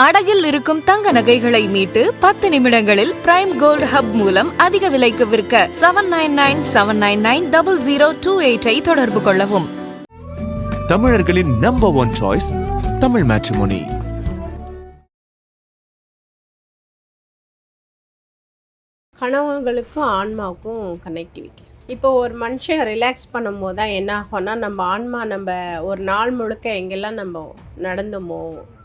அடகில் இருக்கும் தங்க நகைகளை மீட்டு பத்து நிமிடங்களில் பிரைம் கோல்ட் ஹப் மூலம் அதிக விலைக்கு விற்க seven nine nine seven nine nine double zero two எயிட்டை தொடர்பு கொள்ளவும். தமிழர்களின் number one choice Tamil matrimony கனவுகளுக்கும் ஆன்மாவுக்கும் கனெக்டிவிட்டி இப்போ ஒரு மனுஷன் ரிலாக்ஸ் பண்ணும்போது தான் என்ன ஆகும்னா நம்ம ஆன்மா நம்ம ஒரு நாள் முழுக்க எங்கெல்லாம் நம்ம நடந்தோமோ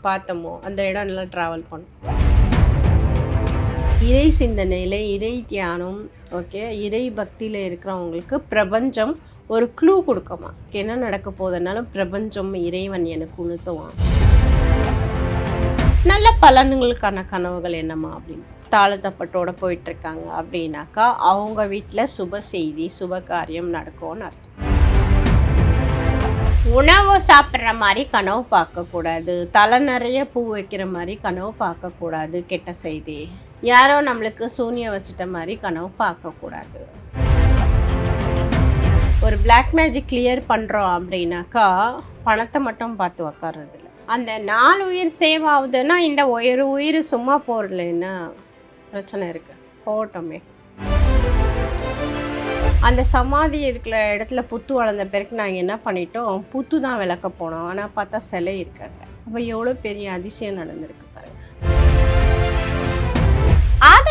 பார்த்தோமோ அந்த இடம் நல்லா ட்ராவல் பண்ணும். இறை சிந்தனையில் இறை தியானம் ஓகே இறை பக்தியில் இருக்கிறவங்களுக்கு பிரபஞ்சம் ஒரு க்ளூ கொடுக்குமா? என்ன நடக்க போதனாலும் பிரபஞ்சம் இறைவன் எனக்கு உணர்த்துவான். நல்ல பலன்களுக்கான கனவுகள் என்னம்மா அப்படின்னு? தாளத்தப்பட்டோட போயிட்டுருக்காங்க அப்படின்னாக்கா அவங்க வீட்டில் சுப செய்தி சுப காரியம் நடக்கும்னு அர்த்தம். உணவு சாப்பிட்ற மாதிரி கனவு பார்க்கக்கூடாது. தலை நிறைய பூ வைக்கிற மாதிரி கனவு பார்க்கக்கூடாது கெட்ட செய்தி. யாரோ நம்மளுக்கு சூனியம் வச்சுட்ட மாதிரி கனவு பார்க்கக்கூடாது. ஒரு பிளாக் மேஜிக் கிளியர் பண்ணுறோம் அப்படின்னாக்கா பணத்தை மட்டும் பார்த்து உக்காடுறது அந்த நாலு உயிர் சேவ் ஆகுதுன்னா இந்த ஒரு உயிர் சும்மா போகிறதுலன்னா பிரச்சனை இருக்குது போகட்டோமே அந்த சமாதி இருக்கிற இடத்துல புத்து வளர்ந்த பிறகு நாங்கள் என்ன பண்ணிட்டோம்? புத்து தான் விளக்க போனோம். ஆனால் பார்த்தா சிலை இருக்காங்க. அப்போ எவ்வளோ பெரிய அதிசயம் நடந்திருக்கு.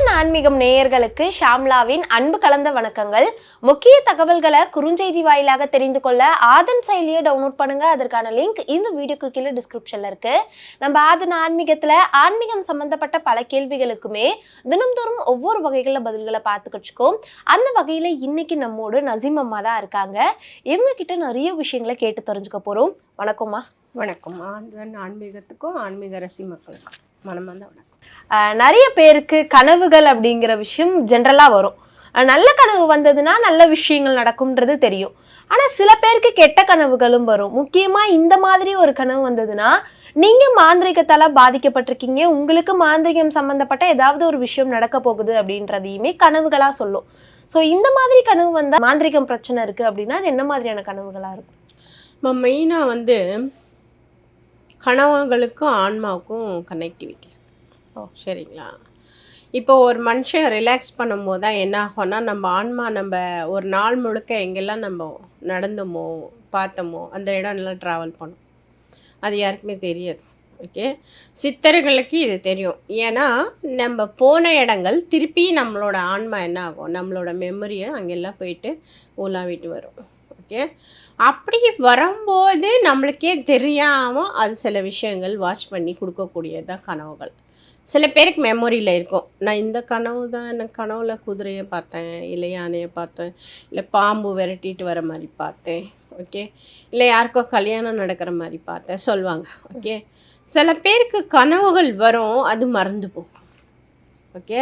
பாருங்க ஆன்மீகம் நேயர்களுக்கு ஷாம்லாவின் அன்பு கலந்த வணக்கங்கள். முக்கிய தகவல்களை குறுஞ்செய்தி வாயிலாக தெரிந்து கொள்ள ஆதன் செயலியை டவுன்லோட் பண்ணுங்க. அதற்கான லிங்க் இந்த வீடியோக்கு கீழே டிஸ்கிரிப்ஷன்ல இருக்கு. நம்ம ஆதன் ஆன்மீகத்துல ஆன்மீகம் சம்பந்தப்பட்ட பல கேள்விகளுக்குமே தினம்தோறும் ஒவ்வொரு வகைகளில் பதில்களை பார்த்துக்கிச்சுக்கோம் அந்த வகையில இன்னைக்கு நம்மோடு நசீம் அம்மா தான் இருக்காங்க. இவங்க கிட்ட நிறைய விஷயங்களை கேட்டு தெரிஞ்சுக்க போறோம். வணக்கம்மா. வணக்கம் ஆன்மீகத்துக்கும் ஆன்மீக ரசி மக்களுக்கும் மனமார்ந்த வணக்கம். நிறைய பேருக்கு கனவுகள் அப்படிங்கிற விஷயம் ஜென்ரலாக வரும். நல்ல கனவு வந்ததுன்னா நல்ல விஷயங்கள் நடக்கும்ன்றது தெரியும். ஆனால் சில பேருக்கு கெட்ட கனவுகளும் வரும். முக்கியமாக இந்த மாதிரி ஒரு கனவு வந்ததுன்னா நீங்கள் மாந்திரிகத்தால் பாதிக்கப்பட்டிருக்கீங்க. உங்களுக்கு மாந்திரிகம் சம்மந்தப்பட்ட ஏதாவது ஒரு விஷயம் நடக்க போகுது அப்படின்றதையுமே கனவுகளாக சொல்லும். ஸோ இந்த மாதிரி கனவு வந்தால் மாந்திரிகம் பிரச்சனை இருக்குது அப்படின்னா அது என்ன மாதிரியான கனவுகளாக இருக்கும்? நம்ம மெயினாக வந்து கனவுகளுக்கும் ஆன்மாவுக்கும் கனெக்டிவிட்டி ஓ சரிங்களா. இப்போ ஒரு மனுஷன் ரிலாக்ஸ் பண்ணும்போது தான் என்ன ஆகும்னா நம்ம ஆன்மா நம்ம ஒரு நாள் முழுக்க எங்கெல்லாம் நம்ம நடந்தோமோ பார்த்தோமோ அந்த இடம் ட்ராவல் பண்ணும். அது யாருக்குமே தெரியாது. ஓகே சித்தர்களுக்கு இது தெரியும். ஏன்னா நம்ம போன இடங்கள் திருப்பி நம்மளோட ஆன்மா என்ன ஆகும்? நம்மளோட மெமரியை அங்கெல்லாம் போயிட்டு உலாவிட்டு வரும். ஓகே அப்படி வரும்போது நம்மளுக்கே தெரியாமல் அது சில விஷயங்கள் வாட்ச் பண்ணி கொடுக்கக்கூடியதான் கனவுகள். சில பேருக்கு மெமரியில் இருக்கும். நான் இந்த கனவு தான் எனக்கு கனவுல குதிரையை பார்த்தேன் இல்லை யானையை பார்த்தேன் இல்லை பாம்பு விரட்டிட்டு வர மாதிரி பார்த்தேன் ஓகே இல்லை யாருக்கோ கல்யாணம் நடக்கிற மாதிரி பார்த்தேன் சொல்லுவாங்க ஓகே சில பேருக்கு கனவுகள் வரும் அது மறந்து போகும் ஓகே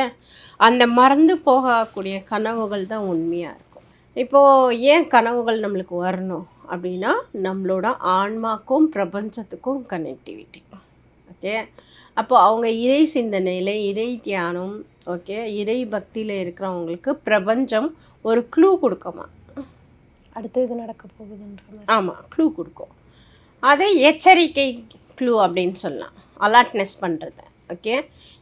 அந்த மறந்து போகக்கூடிய கனவுகள் தான் உண்மையாக இருக்கும். இப்போது ஏன் கனவுகள் நம்மளுக்கு வரணும் அப்படின்னா நம்மளோட ஆன்மாக்கும் பிரபஞ்சத்துக்கும் கனெக்டிவிட்டி ஓகே அப்போ அவங்க இறை சிந்தனையில் இறை தியானம் ஓகே இறை பக்தியில் இருக்கிறவங்களுக்கு பிரபஞ்சம் ஒரு க்ளூ கொடுக்குமா? அடுத்து இது நடக்க போகுதுன்ற ஆமாம் க்ளூ கொடுக்கும். அதை எச்சரிக்கை க்ளூ அப்படின்னு சொல்லலாம். அலர்ட்னஸ் பண்ணுறது ஓகே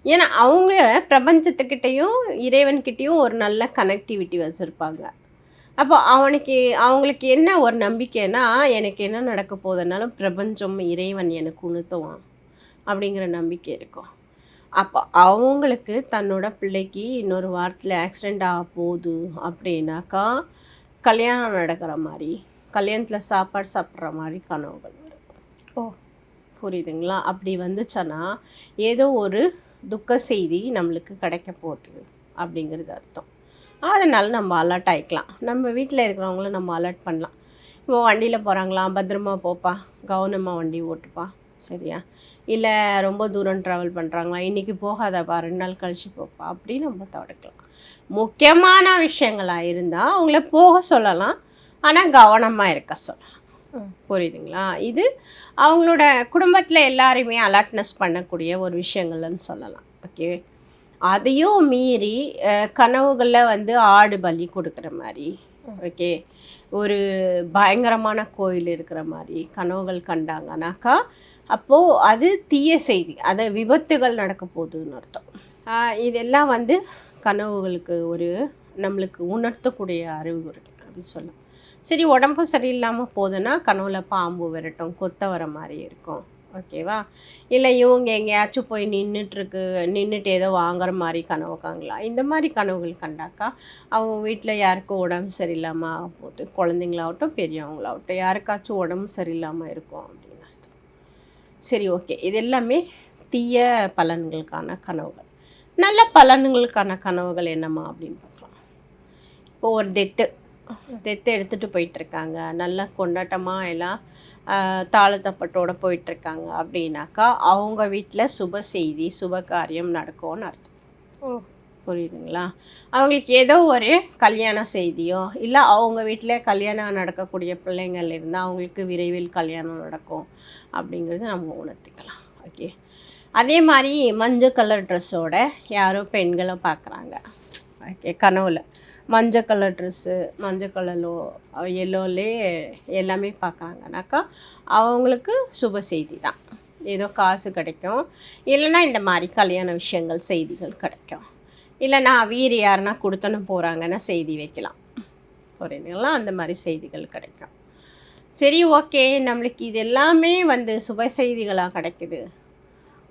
ஏன்னா அவங்க பிரபஞ்சத்துக்கிட்டேயும் இறைவன்கிட்டேயும் ஒரு நல்ல கனெக்டிவிட்டி வச்சுருப்பாங்க. அப்போ அவனுக்கு அவங்களுக்கு என்ன ஒரு நம்பிக்கைன்னா எனக்கு என்ன நடக்க போகுதுனாலும் பிரபஞ்சம் இறைவன் எனக்கு உணர்த்துவான். அப்படிங்கிற நம்பிக்கை இருக்கும். அப்போ அவங்களுக்கு தன்னோட பிள்ளைக்கு இன்னொரு வாரத்தில் ஆக்சிடெண்ட் ஆக போகுது அப்படின்னாக்கா கல்யாணம் நடக்கிற மாதிரி கல்யாணத்தில் சாப்பாடு சாப்பிட்ற மாதிரி கனவுகள் வரும். ஓ. புரியுதுங்களா? அப்படி வந்துச்சுன்னா ஏதோ ஒரு துக்க செய்தி நம்மளுக்கு கிடைக்க போகுது அப்படிங்கிறது அர்த்தம். அதனால் நம்ம அலர்ட் ஆகிக்கலாம் நம்ம வீட்டில் இருக்கிறவங்கள நம்ம அலர்ட் பண்ணலாம். இப்போ வண்டியில் போகிறாங்களா பத்திரமா போப்பா. கவனமாக வண்டி ஓட்டுப்பா. சரியா? இல்லை ரொம்ப தூரம் ட்ராவல் பண்ணுறாங்களா இன்றைக்கி போகாதப்பா ரெண்டு நாள் கழிச்சு போப்பா அப்படி நம்ம தடுக்கலாம் முக்கியமான விஷயங்களாக இருந்தால் அவங்கள போக சொல்லலாம். ஆனால் கவனமாக இருக்க சொல்லலாம். புரியுதுங்களா? இது அவங்களோட குடும்பத்தில் எல்லாரையுமே அலர்ட்னஸ் பண்ணக்கூடிய ஒரு விஷயங்கள்னு சொல்லலாம். ஓகே அதையும் மீறி கனவுகளில் வந்து ஆடு பலி கொடுக்குற மாதிரி. ஓகே. ஒரு பயங்கரமான கோயில் இருக்கிற மாதிரி கனவுகள் கண்டாங்கனாக்கா அப்போது அது தீய செய்தி. அதை விபத்துகள் நடக்க போகுதுன்னு அர்த்தம். இதெல்லாம் வந்து கனவுகளுக்கு ஒரு நம்மளுக்கு உணர்த்தக்கூடிய அறிவுகள் அப்படின்னு சொல்லலாம். சரி உடம்பு சரியில்லாமல் போதுன்னா கனவுல பாம்பு விரட்டும் கொத்த வர மாதிரி இருக்கும். ஓகேவா? இல்லை இவங்க எங்கேயாச்சும் போய் நின்றுட்டுருக்கு நின்றுட்டு ஏதோ வாங்குற மாதிரி கனவு காங்கலாம் இந்த மாதிரி கனவுகள் கண்டாக்கா அவங்க வீட்டில் யாருக்கும் உடம்பு சரியில்லாமல் ஆக போகுது? குழந்தைங்களாகட்டும் பெரியவங்களாகட்டும் யாருக்காச்சும் உடம்பு சரியில்லாமல் இருக்கும் அப்படின்னு அர்த்தம். சரி ஓகே. இது எல்லாமே தீய பலன்களுக்கான கனவுகள். நல்ல பலன்களுக்கான கனவுகள் என்னம்மா அப்படின்னு பார்க்கலாம். இப்போ ஒரு டெத்து டெத்தை எடுத்துகிட்டு போயிட்டுருக்காங்க நல்லா கொண்டாட்டமாக எல்லாம் தாளத்தப்பட்டோட போயிட்டுருக்காங்க அப்படின்னாக்கா அவங்க வீட்டில் சுப செய்தி சுப காரியம் நடக்கும்னு அர்த்தம். புரியுதுங்களா? அவங்களுக்கு ஏதோ ஒரு கல்யாண செய்தியோ இல்லை அவங்க வீட்டில் கல்யாணம் நடக்கக்கூடிய பிள்ளைங்கள் இருந்தால் அவங்களுக்கு விரைவில் கல்யாணம் நடக்கும் அப்படிங்கிறது நம்ம உணர்த்திக்கலாம். ஓகே அதே மாதிரி மஞ்சள் கலர் ட்ரெஸ்ஸோட யாரோ பெண்களை பார்க்குறாங்க ஓகே கனவுல. மஞ்சள் கலர் ட்ரெஸ்ஸு மஞ்சள் கலர்லோ எல்லோலே எல்லாமே பார்க்குறாங்கனாக்கா அவங்களுக்கு சுப செய்தி தான் ஏதோ காசு கிடைக்கும். இல்லைன்னா இந்த மாதிரி கல்யாண விஷயங்கள் செய்திகள் கிடைக்கும். இல்லைன்னா வீர் யாருன்னா கொடுத்தனும் போகிறாங்கன்னா செய்தி வைக்கலாம். புரியுதுங்களா? அந்த மாதிரி செய்திகள் கிடைக்கும். சரி ஓகே. நம்மளுக்கு இது எல்லாமே வந்து சுப செய்திகளாக கிடைக்குது.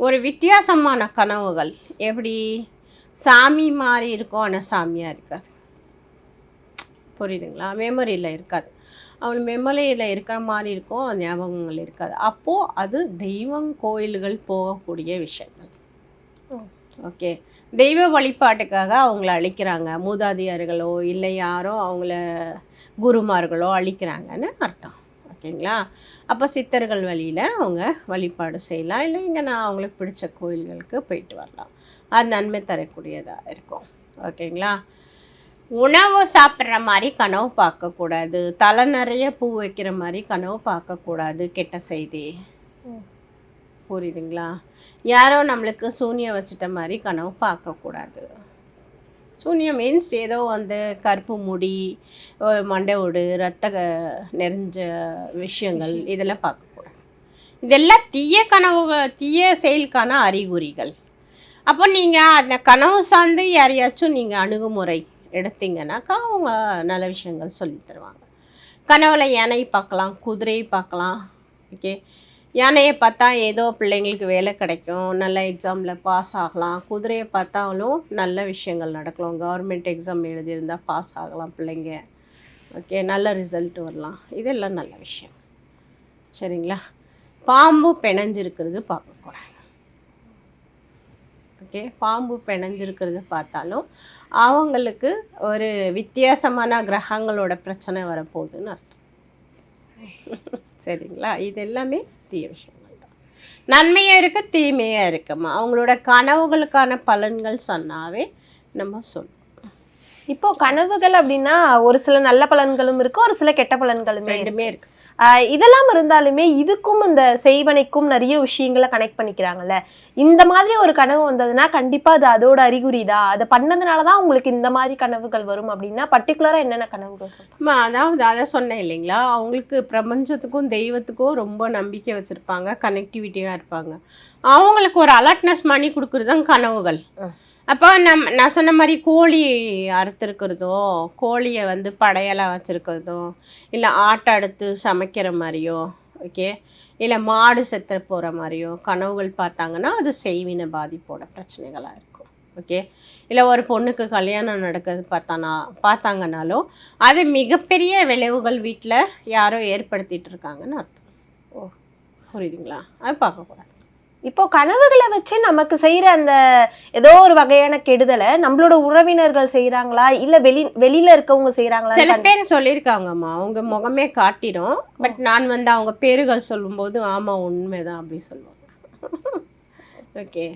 ஒரு வித்தியாசமான கனவுகள் எப்படி? சாமி மாதிரி இருக்கும் ஆனால் சாமியாக இருக்காது. புரியுதுங்களா? மெமரியில் இருக்காது. அவள் மெமரியில் இருக்கிற மாதிரி இருக்கும் ஞாபகங்கள் இருக்காது. அப்போது அது தெய்வம் கோயில்கள் போகக்கூடிய விஷயங்கள். ஓகே. தெய்வ வழிபாட்டுக்காக அவங்கள அழிக்கிறாங்க. மூதாதியார்களோ இல்லை யாரோ அவங்கள குருமார்களோ அழிக்கிறாங்கன்னு அர்த்தம். ஓகேங்களா? அப்போ சித்தர்கள் வழியில் அவங்க வழிபாடு செய்யலாம். இல்லை இங்கே நான் அவங்களுக்கு பிடிச்ச கோயில்களுக்கு போயிட்டு வரலாம். அது நன்மை தரக்கூடியதாக இருக்கும். ஓகேங்களா? உணவு சாப்பிட்ற மாதிரி கனவு பார்க்கக்கூடாது. தலை நிறைய பூ வைக்கிற மாதிரி கனவு பார்க்கக்கூடாது கெட்ட செய்தி. புரியுதுங்களா? யாரோ நம்மளுக்கு சூனியம் வச்சிட்ட மாதிரி கனவு பார்க்கக்கூடாது. சூனியம் மீன்ஸ் ஏதோ வந்து கருப்பு முடி மண்டை ஓடு ரத்த நிறைஞ்ச விஷயங்கள் இதெல்லாம் பார்க்கக்கூடாது. இதெல்லாம் தீய கனவுகள் தீய செயலுக்கான அறிகுறிகள். அப்போ நீங்கள் அந்த கனவு சார்ந்து யாரையாச்சும் நீங்கள் அணுகுமுறை எடுத்தீங்கன்னாக்கா அவங்க நல்ல விஷயங்கள் சொல்லி தருவாங்க. கனவுல யானை பார்க்கலாம் குதிரையை பார்க்கலாம் ஓகே யானையை பார்த்தா ஏதோ பிள்ளைங்களுக்கு வேலை கிடைக்கும் நல்ல எக்ஸாமில் பாஸ் ஆகலாம். குதிரையை பார்த்தாலும் நல்ல விஷயங்கள் நடக்கலாம். கவர்மெண்ட் எக்ஸாம் எழுதியிருந்தால் பாஸ் ஆகலாம் பிள்ளைங்க ஓகே நல்ல ரிசல்ட் வரலாம். இதெல்லாம் நல்ல விஷயம். சரிங்களா? பாம்பு பிணைஞ்சிருக்கிறது பார்க்கக்கூடாது. ஓகே பாம்பு பிணைஞ்சிருக்கிறது பார்த்தாலும் அவங்களுக்கு ஒரு வித்தியாசமான கிரகங்களோட பிரச்சனை வரப்போகுதுன்னு அர்த்தம். சரிங்களா? இது எல்லாமே தீய விஷயங்கள் தான். நன்மையாக இருக்கு தீமையாக இருக்குமா அவங்களோட கனவுகளுக்கான பலன்கள் சொன்னாவே நம்ம சொல்லுவோம் இப்போ கனவுகள் அப்படின்னா ஒரு சில நல்ல பலன்களும் இருக்கு ஒரு சில கெட்ட பலன்களுமே. ரெண்டுமே இருக்கு. இதெல்லாம் இருந்தாலுமே இதுக்கும் இந்த செய்வனைக்கும் நிறைய விஷயங்களை கனெக்ட் பண்ணிக்கிறாங்கல்ல. இந்த மாதிரி ஒரு கனவு வந்ததுன்னா கண்டிப்பா அது அதோட அறிகுறி தான் அதை பண்ணதுனால தான் உங்களுக்கு இந்த மாதிரி கனவுகள் வரும் அப்படின்னா பர்டிகுலரா என்னென்ன கனவுகள் அதாவது அதை சொன்னேன் இல்லைங்களா? அவங்களுக்கு பிரபஞ்சத்துக்கும் தெய்வத்துக்கும் ரொம்ப நம்பிக்கை வச்சுருப்பாங்க கனெக்டிவிட்டியாக இருப்பாங்க. அவங்களுக்கு ஒரு அலர்ட்னஸ் பண்ணி கொடுக்குறது தான் கனவுகள். அப்போ நம் நான் சொன்ன மாதிரி கோழி அறுத்துருக்கிறதோ கோழியை வந்து படையலாக வச்சுருக்கிறதோ இல்லை ஆட்டை அடுத்து சமைக்கிற மாதிரியோ ஓகே இல்லை மாடு செத்துற போகிற மாதிரியோ கனவுகள் பார்த்தாங்கன்னா அது செய்வின பாதிப்போட பிரச்சனைகளாக இருக்கும் ஓகே இல்லை ஒரு பொண்ணுக்கு கல்யாணம் நடக்கிறது பார்த்தானா பார்த்தாங்கனாலும் அது மிகப்பெரிய விளைவுகள் வீட்டில் யாரோ ஏற்படுத்திகிட்டு இருக்காங்கன்னு அர்த்தம். ஓ புரியுதுங்களா? அது பார்க்கக்கூடாது. இப்போ கனவுகளை வச்சு நமக்கு செய்யற அந்த ஏதோ ஒரு வகையான கெடுதலை நம்மளோட உறவினர்கள் செய்யறாங்களா இல்ல வெளி வெளியில இருக்கவங்க சில பேர் சொல்லியிருக்காங்கம்மா. அவங்க முகமே காட்டிடும் பட் நான் வந்து அவங்க பேருகள் சொல்லும்போது ஆமாம் உண்மைதான் அப்படி சொல்லுவாங்க. ஓகே.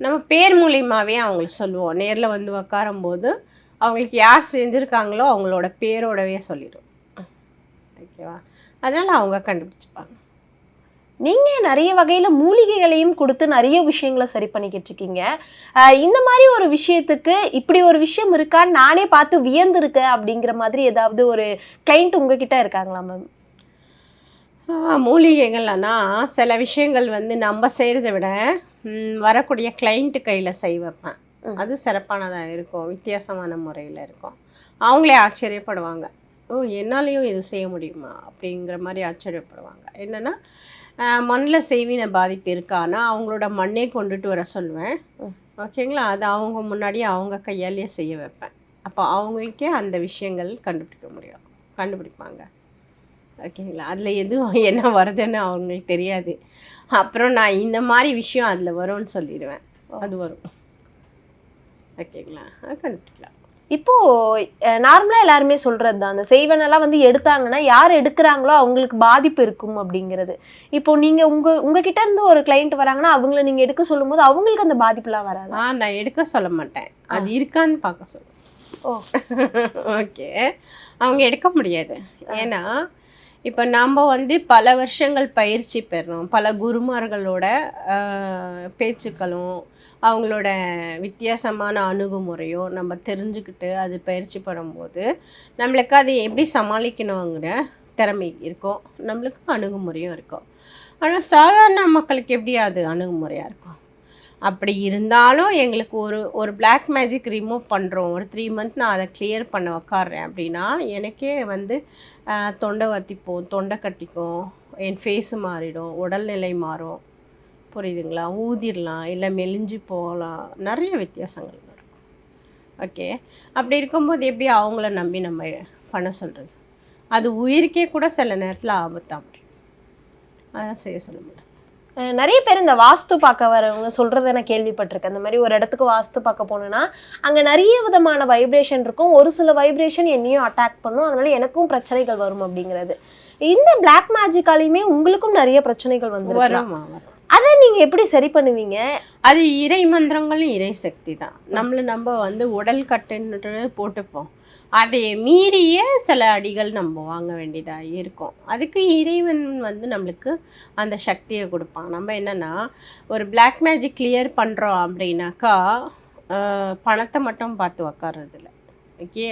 நம்ம பேர் மூலியமாகவே அவங்களுக்கு சொல்லுவோம். நேரில் வந்து உக்காரும்போது அவங்களுக்கு யார் செஞ்சுருக்காங்களோ அவங்களோட பேரோடவே சொல்லிடும் ஓகேவா? அதனால் அவங்க கண்டுபிடிச்சிப்பாங்க. நீங்க நிறைய வகையில மூலிகைகளையும் கொடுத்து நிறைய விஷயங்களை சரி பண்ணிக்கிட்டு இருக்கீங்க. இந்த மாதிரி ஒரு விஷயத்துக்கு இப்படி ஒரு விஷயம் இருக்கான்னு நானே பார்த்து வியந்திருக்கேன் அப்படிங்கிற மாதிரி ஏதாவது ஒரு கிளைண்ட் உங்ககிட்ட இருக்காங்களா மேம் மூலிகைகள்னா சில விஷயங்கள் வந்து நம்ம செய்கிறத விட வரக்கூடிய கிளைண்ட்டு கையில் செய் வைப்பேன். ம். அது சிறப்பானதாக இருக்கும் வித்தியாசமான முறையில் இருக்கும். அவங்களே ஆச்சரியப்படுவாங்க. ஓ என்னாலேயும் இது செய்ய முடியுமா? அப்படிங்கிற மாதிரி ஆச்சரியப்படுவாங்க. என்னென்னா மண்ணில் செய்வின பாதிப்பு இருக்கான்னா அவங்களோட மண்ணே கொண்டுட்டு வர சொல்லுவேன். ஓகேங்களா? அது அவங்க முன்னாடி அவங்க கையாலேயே செய்ய வைப்பேன். அப்போ அவங்களுக்கே அந்த விஷயங்கள் கண்டுபிடிக்க முடியும். கண்டுபிடிப்பாங்க. ஓகேங்களா? அதில் எதுவும் என்ன வருதுன்னு அவங்களுக்கு தெரியாது. அப்புறம் நான் இந்த மாதிரி விஷயம் அதில் வரும்னு சொல்லிடுவேன். அது வரும். ஓகேங்களா? அது கண்டுபிடிக்கலாம். இப்போ நார்மலா எல்லாருமே சொல்றது தான் அந்த செய்வனெல்லாம் வந்து எடுத்தாங்கன்னா யார் எடுக்கிறாங்களோ அவங்களுக்கு பாதிப்பு இருக்கும் அப்படிங்கிறது. இப்போ நீங்க உங்க உங்ககிட்ட இருந்து ஒரு கிளைண்ட் வராங்கன்னா அவங்கள நீங்க எடுக்க சொல்லும்போது அவங்களுக்கு அந்த பாதிப்புலாம் வராது? ஆ நான் எடுக்க சொல்ல மாட்டேன். அது இருக்கான்னு பார்க்க சொல்லுவேன். ஓ. ஓகே அவங்க எடுக்க முடியாது. ஏன்னா இப்போ நம்ம வந்து பல வருஷங்கள் பயிற்சி பெறணும். பல குருமார்களோட பேச்சுக்களும் அவங்களோட வித்தியாசமான அணுகுமுறையும் நம்ம தெரிஞ்சுக்கிட்டு அது பயிற்சி பண்ணும்போது நம்மளுக்கு அது எப்படி சமாளிக்கணுங்கிற திறமை இருக்கும். நம்மளுக்கு அணுகுமுறையும் இருக்கும். ஆனால் சாதாரண மக்களுக்கு எப்படி அது அணுகுமுறையாக இருக்கும்? அப்படி இருந்தாலும் எங்களுக்கு ஒரு ஒரு பிளாக் மேஜிக் ரிமூவ் பண்ணுறோம் ஒரு த்ரீ மந்த் நான் அதை கிளியர் பண்ண உக்காடுறேன் அப்படின்னா எனக்கே வந்து தொண்டை வத்திப்போம் தொண்டை கட்டிக்கும் என் ஃபேஸு மாறிடும் உடல்நிலை மாறும். புரியுதுங்களா? ஊதிரலாம் இல்லை மெலிஞ்சு போகலாம். நிறைய வித்தியாசங்கள் நடக்கும். ஓகே அப்படி இருக்கும்போது எப்படி அவங்கள நம்பி நம்ம பண்ண சொல்கிறது அது உயிருக்கே கூட சில நேரத்தில் ஆபத்தாக முடியும் அதான் செய்ய சொல்ல மாட்டேன் நிறைய பேர் இந்த வாஸ்து பார்க்க வரவங்க சொல்றத நான் கேள்விப்பட்டிருக்கேன். அந்த மாதிரி ஒரு இடத்துக்கு வாஸ்து பார்க்க போனேன்னா அங்க நிறைய விதமான வைப்ரேஷன் இருக்கும். ஒரு சில வைப்ரேஷன் என்னையும் அட்டாக் பண்ணும். அதனால எனக்கும் பிரச்சனைகள் வரும் அப்படிங்கிறது. இந்த பிளாக் மேஜிக்காலையுமே உங்களுக்கும் நிறைய பிரச்சனைகள் வந்து வருமா அதை நீங்க எப்படி சரி பண்ணுவீங்க? அது இறை மந்திரங்களும் இறை சக்தி தான். நம்மளை நம்ம வந்து உடல் கட்டுன்றது போட்டுப்போம். அதை மீறிய சில அடிகள் நம்ம வாங்க வேண்டியதாக இருக்கும். அதுக்கு இறைவன் வந்து நம்மளுக்கு அந்த சக்தியை கொடுப்பான். நம்ம என்னென்னா ஒரு பிளாக் மேஜிக் கிளியர் பண்ணுறோம் அப்படின்னாக்கா பணத்தை மட்டும் பார்த்து உக்காறதில்ல ஓகே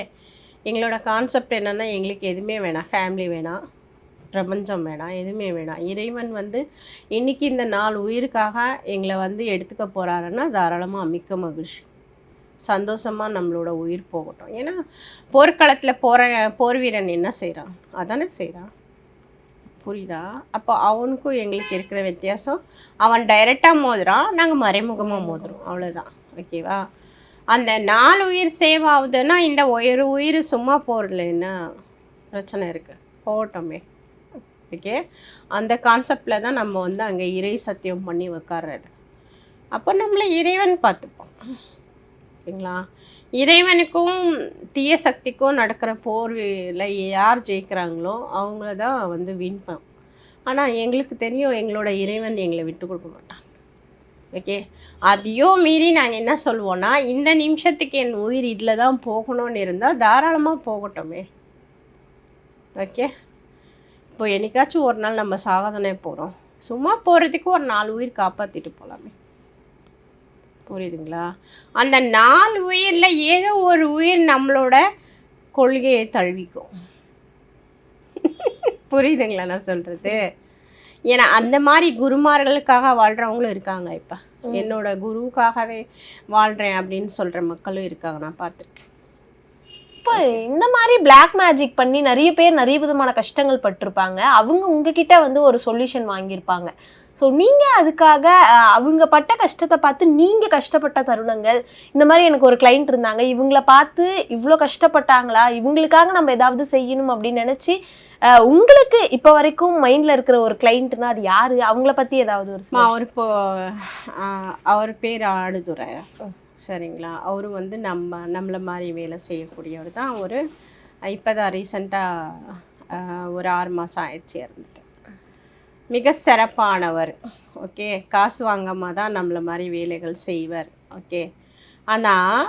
எங்களோட கான்செப்ட் என்னென்னா எங்களுக்கு எதுவுமே வேணாம். ஃபேமிலி வேணாம். பிரபஞ்சம் வேணாம். எதுவுமே வேணாம். இறைவன் வந்து இன்றைக்கி இந்த நாலு உயிருக்காக எங்களை வந்து எடுத்துக்க போகிறாருன்னா தாராளமாக மிக்க மகிழ்ச்சி. சந்தோஷமாக நம்மளோட உயிர் போகட்டும். ஏன்னா போர்க்களத்தில் போகிற போர் வீரன் என்ன செய்கிறான் அதானே செய்கிறான் புரியுதா? அப்போ அவனுக்கும் எங்களுக்கு இருக்கிற வித்தியாசம் அவன் டைரெக்டாக மோதுறான் நாங்கள் மறைமுகமாக மோதுறோம். அவ்வளோதான் ஓகேவா? அந்த நாலு உயிர் சேவ் ஆகுதுன்னா இந்த ஒரு உயிர் சும்மா போகிறதுல என்ன பிரச்சனை இருக்குது போகட்டோமே. ஓகே? அந்த கான்செப்டில் தான் நம்ம வந்து அங்கே இறை சத்தியம் பண்ணி உட்கார்றது அப்போ நம்மளை இறைவன் பார்த்துப்போம் ஓகேங்களா இறைவனுக்கும் தீய சக்திக்கும் நடக்கிற போர்வில் யார் ஜெயிக்கிறாங்களோ அவங்கள தான் வந்து வின் பண்ணும் ஆனால் எங்களுக்கு தெரியும் எங்களோட இறைவன் எங்களை விட்டு கொடுக்க மாட்டான். ஓகே அதையும் மீறி நாங்கள் என்ன சொல்லுவோன்னா இந்த நிமிஷத்துக்கு என் உயிர் இதில் தான் போகணும்னு இருந்தால் தாராளமாக போகட்டுமே. ஓகே இப்போ என்னைக்காச்சும் ஒரு நாள் நம்ம சாகதானே போகிறோம் சும்மா போகிறதுக்கு ஒரு நாலு உயிர் காப்பாற்றிட்டு போகலாமே புரியுதுங்களா? அந்த நாலு உயிரில் ஏதோ ஒரு உயிர் நம்மளோட கொள்கையை தழுவிக்கும். புரியுதுங்களா நான் சொல்கிறது ஏன்னா அந்த மாதிரி குருமார்களுக்காக வாழ்கிறவங்களும் இருக்காங்க இப்போ. என்னோட குருவுக்காகவே வாழ்கிறேன் அப்படின்னு சொல்கிற மக்களும் இருக்காங்க நான் பார்த்துருக்கேன். இப்போ இந்த மாதிரி பிளாக் மேஜிக் பண்ணி நிறைய பேர் நிறைய விதமான கஷ்டங்கள் பட்டிருப்பாங்க. அவங்க உங்ககிட்ட வந்து ஒரு சொல்யூஷன் வாங்கியிருப்பாங்க. ஸோ நீங்க அதுக்காக அவங்க பட்ட கஷ்டத்தை பார்த்து நீங்க கஷ்டப்பட்ட தருணங்கள் இந்த மாதிரி எனக்கு ஒரு கிளைண்ட் இருந்தாங்க இவங்கள பார்த்து இவ்வளோ கஷ்டப்பட்டாங்களா இவங்களுக்காக நம்ம ஏதாவது செய்யணும் அப்படின்னு நினைச்சு உங்களுக்கு இப்போ வரைக்கும் மைண்ட்ல இருக்கிற ஒரு கிளைண்ட்னா அது யாரு? அவங்கள பத்தி ஏதாவது ஒரு அவர் இப்போ அவர் பேர் ஆடுதுறை சரிங்களா? அவர் வந்து நம்ம நம்மளை மாதிரி வேலை செய்யக்கூடியவர் தான். அவர் இப்போ தான் ரீசண்டாக ஒரு ஆறு மாதம் ஆயிடுச்சு இறந்துட்டு. மிக சிறப்பானவர். ஓகே? காசு வாங்காமல் தான் நம்மளை மாதிரி வேலைகள் செய்வார். ஓகே? ஆனால்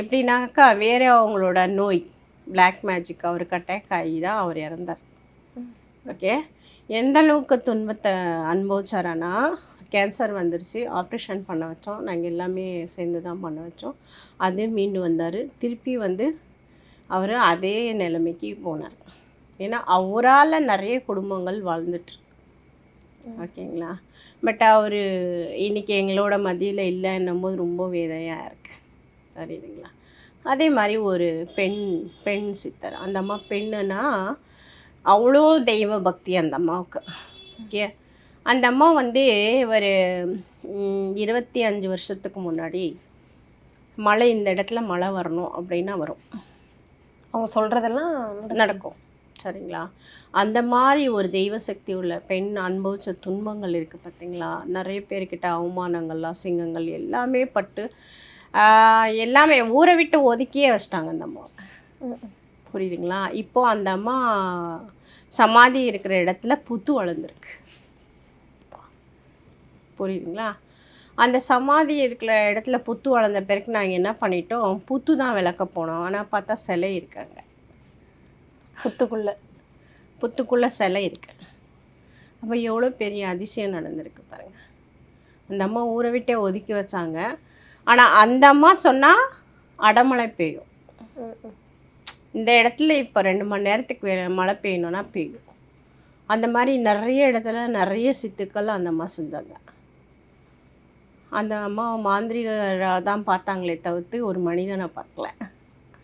எப்படின்னாக்கா வேறு அவங்களோட நோய் பிளாக் மேஜிக் அவருக்கு அட்டாக் ஆகி தான் அவர் இறந்தார். ஓகே? எந்த அளவுக்கு துன்பத்தை அனுபவிச்சாரனா கேன்சர் வந்துருச்சு ஆப்ரேஷன் பண்ண வச்சோம் நாங்கள் எல்லாமே சேர்ந்து தான் பண்ண வச்சோம். அது மீண்டு வந்தார். திருப்பி வந்து அவர் அதே நிலைமைக்கு போனார். ஏன்னா அவரால் நிறைய குடும்பங்கள் வாழ்ந்துட்டு ஓகேங்களா? பட் அவர் இன்னைக்கு எங்களோட மத்தியில் இல்லைன்னும் போது ரொம்ப வேதனையாக இருக்கு. சரிங்களா அதே மாதிரி ஒரு பெண் பெண் சித்தர். அந்த அம்மா பெண்ணுனா அவ்வளோ தெய்வ பக்தி அந்த அம்மாவுக்கு. ஓகே? அந்த அம்மா வந்து ஒரு இருபத்தி அஞ்சு வருஷத்துக்கு முன்னாடி மழை இந்த இடத்துல மழை வரணும் அப்படின்னா வரும். அவங்க சொல்றதெல்லாம் நடக்கும். சரிங்களா? அந்த மாதிரி ஒரு தெய்வ சக்தி உள்ள பெண் அனுபவிச்ச துன்பங்கள் இருக்குது பார்த்தீங்களா நிறைய பேர்கிட்ட அவமானங்கள் அசிங்கங்கள் எல்லாமே பட்டு எல்லாமே ஊரை விட்டு ஒதுக்கியே வச்சிட்டாங்க அந்த அம்மா. ம், ம். புரியுதுங்களா? இப்போ அந்த அம்மா சமாதி இருக்கிற இடத்துல புத்து வளர்ந்துருக்கு. புரியுதுங்களா? அந்த சமாதி இருக்கிற இடத்துல புத்து வளர்ந்த பிறகு நாங்கள் என்ன பண்ணிட்டோம்? புத்து தான் விளக்க போனோம். ஆனால் பார்த்தா சிலை இருக்காங்க. புத்துக்குள்ள. புத்துக்குள்ளே சிலை இருக்கு. அப்போ எவ்வளோ பெரிய அதிசயம் நடந்திருக்கு பாருங்க. அந்த அம்மா ஊரை விட்டே ஒதுக்கி வச்சாங்க. ஆனால் அந்த அம்மா சொன்னால் அடமழை பெய்யும். இந்த இடத்துல இப்போ ரெண்டு மணி நேரத்துக்கு மழை பெய்யணும்னா பெய்யும். அந்த மாதிரி நிறைய இடத்துல நிறைய சித்துக்கள் அந்த அம்மா செஞ்சாங்க. அந்த அம்மா மாந்திரிகராக தான் பார்த்தாங்களே தவிர்த்து ஒரு மனிதனை பார்க்கல.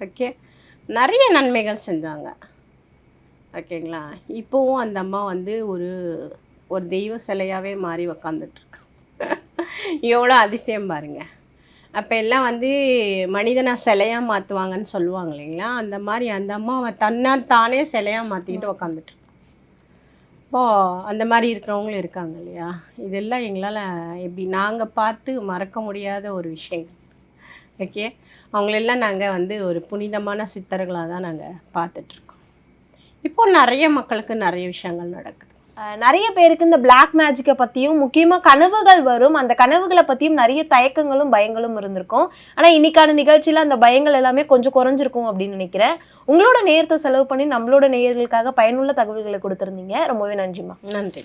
ஓகே நிறைய நன்மைகள் செஞ்சாங்க. ஓகேங்களா? இப்போவும் அந்த அம்மா வந்து ஒரு ஒரு தெய்வ சிலையாகவே மாறி உக்காந்துட்ருக்கு. எவ்வளோ அதிசயம் பாருங்க. அப்போ எல்லாம் வந்து மனிதனை சிலையாக மாற்றுவாங்கன்னு சொல்லுவாங்க இல்லைங்களா? அந்த மாதிரி அந்த அம்மாவை தன்னா தானே சிலையாக மாற்றிக்கிட்டு உக்காந்துட்டு இப்போ அந்த மாதிரி இருக்கிறவங்களும் இருக்காங்க இல்லையா? இதெல்லாம் எங்களால் எப்படி நாங்கள் பார்த்து மறக்க முடியாத ஒரு விஷயங்கள். ஓகே? அவங்களெல்லாம் நாங்கள் வந்து ஒரு புனிதமான சித்தர்களாக தான் நாங்கள் பார்த்துட்ருக்கோம். இப்போ நிறைய மக்களுக்கு நிறைய விஷயங்கள் நடக்குது. நிறைய பேருக்கு இந்த பிளாக் மேஜிக்கை பத்தியும் முக்கியமா கனவுகள் வரும். அந்த கனவுகளை பத்தியும் நிறைய தயக்கங்களும் பயங்களும் இருந்திருக்கும். ஆனா இன்னைக்கான நிகழ்ச்சியில அந்த பயங்கள் எல்லாமே கொஞ்சம் குறைஞ்சிருக்கும் அப்படின்னு நினைக்கிறேன். உங்களோட நேரத்தை செலவு பண்ணி நம்மளோட நேயர்களுக்காக பயனுள்ள தகவல்களை கொடுத்திருந்தீங்க. ரொம்பவே நன்றிமா நன்றி